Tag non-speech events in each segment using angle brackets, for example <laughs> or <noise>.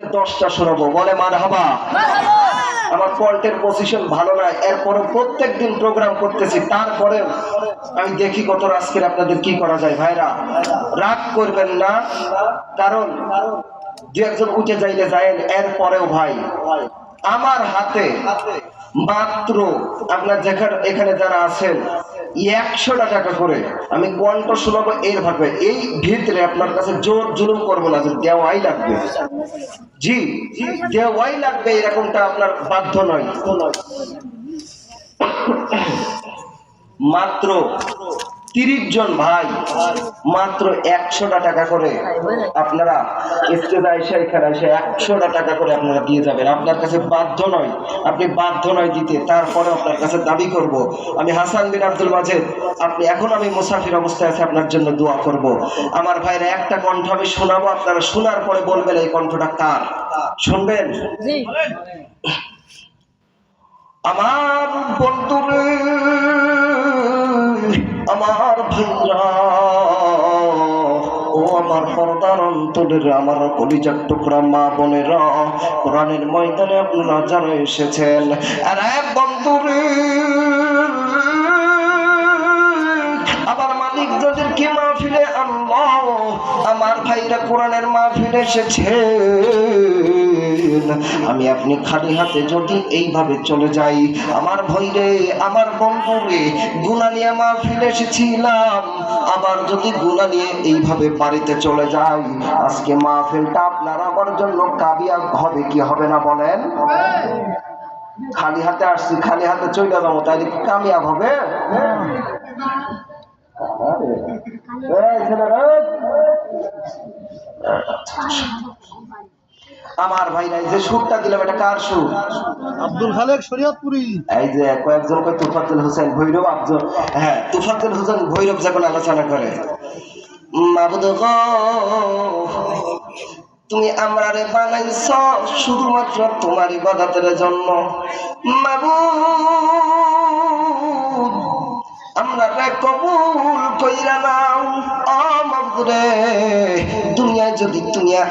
দশটা শোনাবো বলে মার হাবা আমার কন্টের পজিশন ভালো না এরপরে প্রত্যেক দিন প্রোগ্রাম করতেছি তারপরে আমি দেখি কত আজকের আপনাদের কি করা যায়। ভাইরা, রাগ করবেন না, কারণ দু একজন উঠে যাইলে যায়েন, এরপরেও ভাই। আমার হাতে মাত্র আপনার যেখানে এখানে যারা আছেন একশো টাকা করে। আমি কণ্ঠ শোনাবো এর ভাবে এই ভিতরে আপনার কাছে জোর জুলুম করব না, যে দেওয়াই লাগবে। জি, দেওয়াই লাগবে এরকমটা আপনার বাধ্য নয়। মাত্র তিরিশ জন ভাই মাত্র একশোটা টাকা করে আপনারা স্টেজে এসে এখানে এসে একশোটা টাকা করে আপনারা দিয়ে যাবেন। আপনার কাছে বাধ্য নয়। আপনি বাধ্য নয় দিতে। তারপরে আপনার কাছে দাবি করব। আমি হাসান বিন আব্দুল মাজেদ। আপনি এখন আমি মুসাফির অবস্থায় আছে আপনার জন্য দোয়া করব। আমার ভাইয়ের একটা কণ্ঠ আমি শোনাবো। আপনারা শোনার পরে বলবেন এই কণ্ঠটা কার? শুনবেন? আমার বন্ধুরে আমার ও আমার পর্দার অন্তরের আমার কলিজার টুকরা মা বোনেরা, কোরআনের ময়দানে আপনারা যারা এসেছেন, আর এক বন্ধুরে আমার মালিক যাদেরকে মাহফিলে আল্লাহ আমার ভাইরা কোরআনের মাহফিলে এসেছে। আমি আপনি খালি হাতে যদি এইভাবে চলে যাই আমার ভৈরে আমার বন্ধুরে গুণা নিয়ে মাহফিলে এসেছিলাম। আবার যদি গুণা নিয়ে এইভাবে বাড়িতে চলে যাই আজকে মা মাহফিলটা আপনার আমার জন্য কাবিয়া হবে কি হবে না বলেন? খালি হাতে আসছি খালি হাতে চলে যাব তাই কামিয়াব হবে? ছেলেরা, আমার ভাই নাই যে সুরটা দিলাম এটা কার সুর? আব্দুল খালেক শরিয়তপুরি। এই যে কয়েকজন কয় তুফাতুল হোসেন ভৈরব আব্দুল হ্যাঁ তুফাতুল হোসেন ভৈরব যখন আলোচনা করে। মাবুদ তুমি আমরারে বানাইছ শুধুমাত্র তোমার ইবাদতের জন্য। মাবুদ কবুল কইরা দুনিয়ায় যদি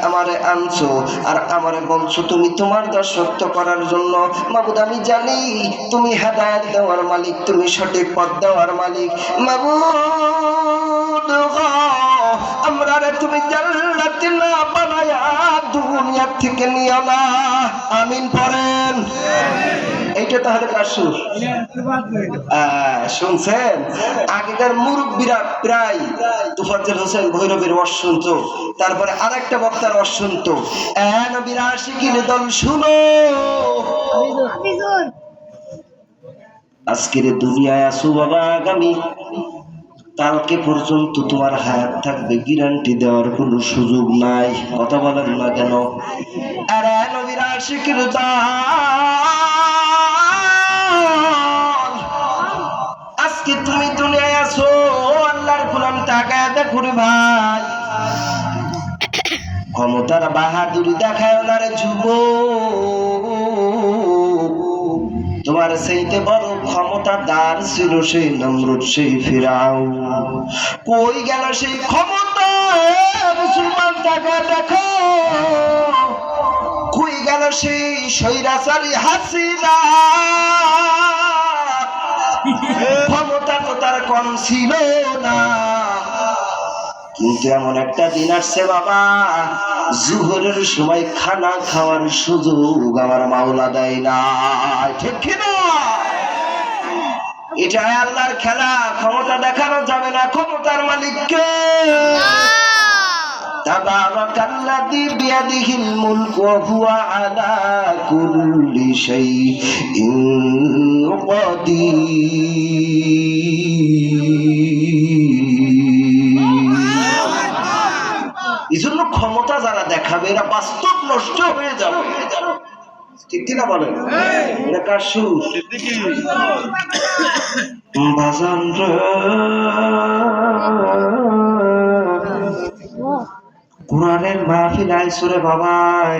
আমারে আনছো আর আমারে তুমি তোমার করার জন্য আমি জানি তুমি হেদায়েত দেওয়ার মালিক, তুমি সঠিক পথ দেওয়ার মালিক। মাবুদ আমরা তুমি দুনিয়া থেকে নিও না। আমিন পড়েন। শুনছেন? আগেকার মুরব্বীরা প্রায় তুফাজ্জল হোসেন, ভৈরবের তারপরে আরেকটা বক্তার ওয়াজ শুনতো। এ নবীর দল শুনো। আজকের দুনিয়ায় আসু বাবা আগামী। কালকে পর্যন্ত তোমার হায়াত থাকবে গ্যারান্টি দেওয়ার কোনো সুযোগ নাই। কথা বলেন না কেন? আর নবীর আশিকির দল। ক্ষমতার বাহাদুরি দেখায় না রে যুব তোমার সেইতে বড় ক্ষমতাদার ছিল সেই নমরুদ সেই ফিরাও। কই গেল সেই ক্ষমতা? মুসলমান টাকা দেখো। কই গেল সেই সৈরাচারী হাসিনা? <laughs> ক্ষমতা তো তার কম ছিল না। যেমন একটা দিন আসছে বাবা জুহরের সময় খানা খাওয়ার সুযোগ আমার মাওলা দেয় না। ঠিক কিনা এটা আল্লাহর খেলা ক্ষমতা দেখানো যাবে না ক্ষমতার মালিককে। তাবারাকাল্লাযী বিয়াদিহিল মুলকু ওয়া হুয়া আলা কুল্লি শাইইন কাদির। ক্ষমতা যারা দেখাবে এরা বাস্তব নষ্ট হয়ে যাবে। ঠিক কিনা বলেন? এটা কার সুর? রে। কোরআনের মাহফিল আইসরে বাবা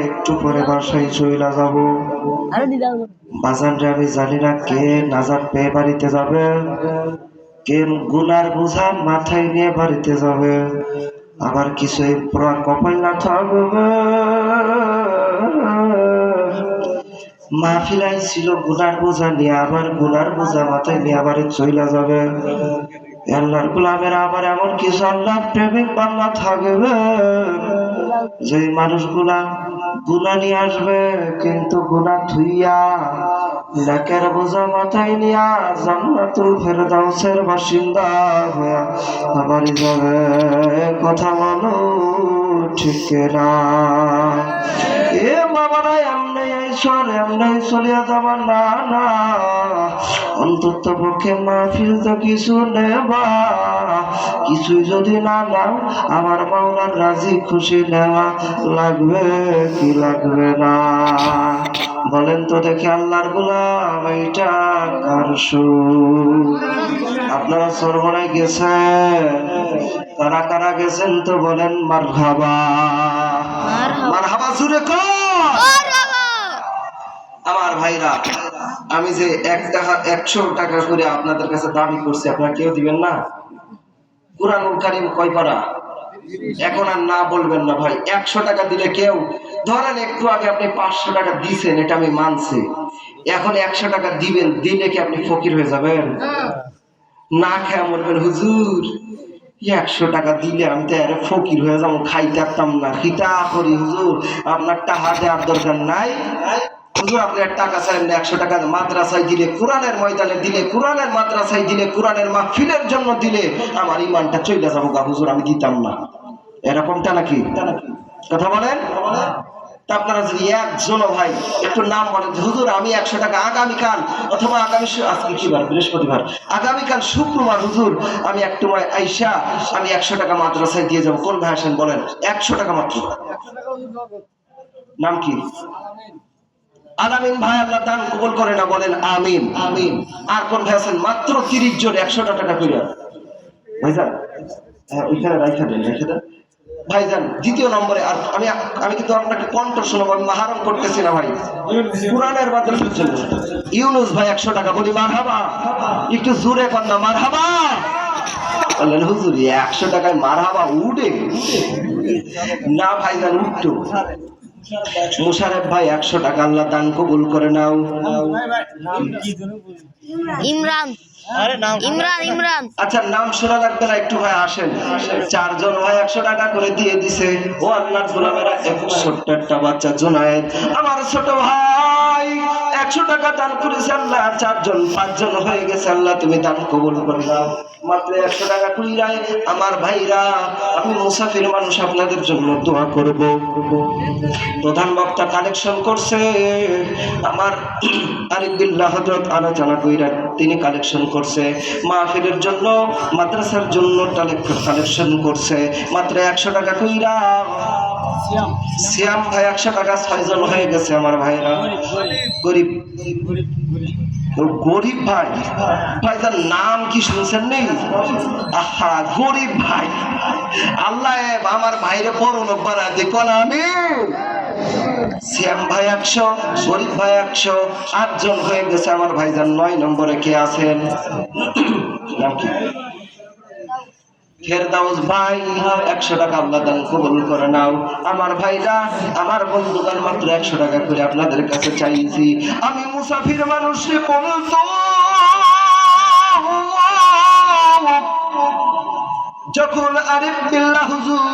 একটু পরে বাসায় চইলা যাব। বাজান রে আমি জানি না কে নাজার পেয়ে বাড়িতে যাবে। কে গুনার বোঝা মাথায় নিয়ে বাড়িতে যাবে। আবার কিছু এই পুরা কপাল না থাকবে মাহফিলাই ছিল গুনার বোঝা নিয়ে, আবার গুনার বোঝা মাথায় নিয়ে আবার চইলা যাবে। আল্লাহর গোলামের আবার এমন কিছু আল্লাহ প্রেমিক বাংলা থাকবে যে মানুষগুলা গুনা নিয়ে আসবে, কিন্তু গুনা থুইয়া নাকের বোঝা মাথায় নিয়া জান্নাতুল ফেরদাউসের বাসিন্দা হইয়া আবারই যাবে কথা বলো ঠিক না এ বাবারা, এমনি ঈশ্বর, এমনি চলিয়া যাবার না না। অন্তত পক্ষে মাহফিল তো কিছু নেবা। কিছু যদি না নাও, আমার মাওলার রাজি খুশি নেওয়া লাগবে কি লাগবে না? বলেন তো দেখি আল্লাহর গোলাম এইটা কার আপনারা সরবরাই গেছেন? কারা কারা গেছেন তো বলেন মার হাবা মার হাবা কর। আমার ভাইরা আমি যে এক টাকা একশো টাকা করে আপনাদের কাছে দাবি করছি আপনারা কেউ দিবেন না? কোরআনুল কারিম কয় পারা? এখন আর না বলবেন না ভাই একশো টাকা দিলে কেউ ধরেন একটু আগে আপনি পাঁচশো টাকা দিছেন এটা আমি মানছি। এখন একশো টাকা দিবেন দিলে কি আপনি ফকির হয়ে যাবেন? না খেয়ে মরবেন হুজুর। একশো টাকা দিলে আমি তো আরে ফকির হয়ে যাব খাইতে পারতাম না। খিতা করি হুজুর। আপনার টাকা দেওয়ার দরকার নাই। হুজুর আপনি টাকা চাইলেন না, একশো টাকা মাদ্রাসায় দিলে কোরআনের ময়দানে দিলে কোরআনের মাদ্রাসায় দিলে কোরআনের মাহফিলের জন্য দিলে আমার ইমানটা চলে যাব গা হুজুর আমি দিতাম না। এরকমটা নাকি? কথা বলেন? তা আপনারা যদি একজনও ভাই একটু নাম বলেন হুজুর আমি একশো টাকা আগামীকাল অথবা আগামী শু- আজকে কি বার? বৃহস্পতিবার। আগামীকাল শুক্রবার হুজুর আমি একটু আইসা আমি একশো টাকা মাদ্রাসায় দিয়ে যাব। কোন ভাই আসেন বলেন একশো টাকা মাত্র। নাম কি? আলামিন ভাই আল্লাহ দান কবুল করে না বলেন আমিন। আমিন। আর কোন ভাই আছেন? মাত্র তিরিশ জন একশো টাকা করে হ্যাঁ ওইখানে রাইখা দেন রেখে দেন। ভাইজান দ্বিতীয় নম্বরে, আর আমি আমি কিন্তু আপনাকে কণ্ঠ শোনাবো, আমি মাহারম করতেছি না ভাই। কোরআনের জন্য ইউনুস ভাই একশো টাকা বলি মার হাবা একটু জোরে কর না মার হাবা বললেন, হুজুর একশো টাকায় মার হাবা উঠে না ভাইজান উঠতো। মুশারেফ ভাই, একশো টাকা আল্লাহ দান কবুল করে নাও। ইমরান। ইমরান ইমরান। আচ্ছা নাম শোনা লাগবে না একটু ভাই আসেন। চারজন ভাই একশো টাকা করে দিয়ে দিছে। ও আল্লাহ গোলামেরা এক ছোট্ট একটা বাচ্চা জোনায়েদ। আমার ছোট ভাই একশো টাকা দান করেছে আল্লাহ, চারজন, পাঁচজন হয়ে গেছে আল্লাহ, তুমি দান কবুল করে দাও মাত্র একশো টাকা কুড়িরায় আমার ভাইরা, আমি মুসাফির মানুষ আপনাদের জন্য দোয়া করব। প্রধান বক্তা কালেকশন করছে। আমার আরিফ বিল্লাহ হজরত আলোচনা কইরা তিনি কালেকশন করছে। মাহফিলের জন্য, মাদ্রাসার জন্য কালেকশন করছে। মাত্র একশো টাকা কইরা সিয়াম। ভাই একশো টাকা ছয়জন হয়ে গেছে আমার ভাইরা। গরিব গরিব। ভাই। ভাই তার নাম কি শুনছেন নেই আহা গরিব ভাই। আল্লাহ আমার ভাইরে পড়ুন বানা দেখো না আমি? শ্যাম ভাই একশো গরিব ভাই একশো আটজন হয়ে গেছে আমার ভাইজান। নয় নম্বরে কে আছেন? নাম কি? ফেরদাউস ভাই একশো টাকা কবুল করে নাও। আমার ভাইরা, আমার মাত্র একশো টাকা করে আপনাদের কাছে চাইছি। আমি মুসাফির মানুষ বলতো, যখন আরিফ বিল্লাহ হুজুর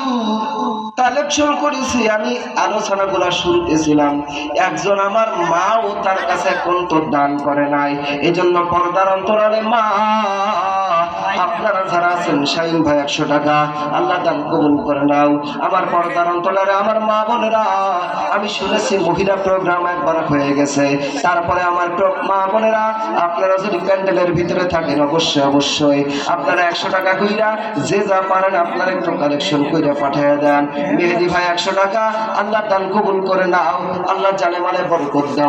কালেকশন করেছি, আমি আলোচনাগুলো শুনতেছিলাম। একজন আমার মাও তার কাছে কোন তো দান করে নাই। এজন্য পর্দার অন্তরালে মা আপনারা যারা আছেন, শাহিন ভাই একশো টাকা, আল্লাহ দান কবুল করে নাও। আমার পর্দার আমার মা বোনেরা, আমি শুনেছি মহিলা প্রোগ্রাম একবার হয়ে গেছে। তারপরে আমার মা বোনেরা, আপনারা যদি প্যান্ডেলের ভিতরে থাকেন, অবশ্যই অবশ্যই। আপনারা একশো টাকা কইরা, যে যা পারেন আপনারা একটু কালেকশন কইরা পাঠিয়ে দেন। মেহেদি ভাই একশো টাকা, আল্লাহ দান কবুল করে নাও। আল্লাহ জানে মানে বরকত দাও।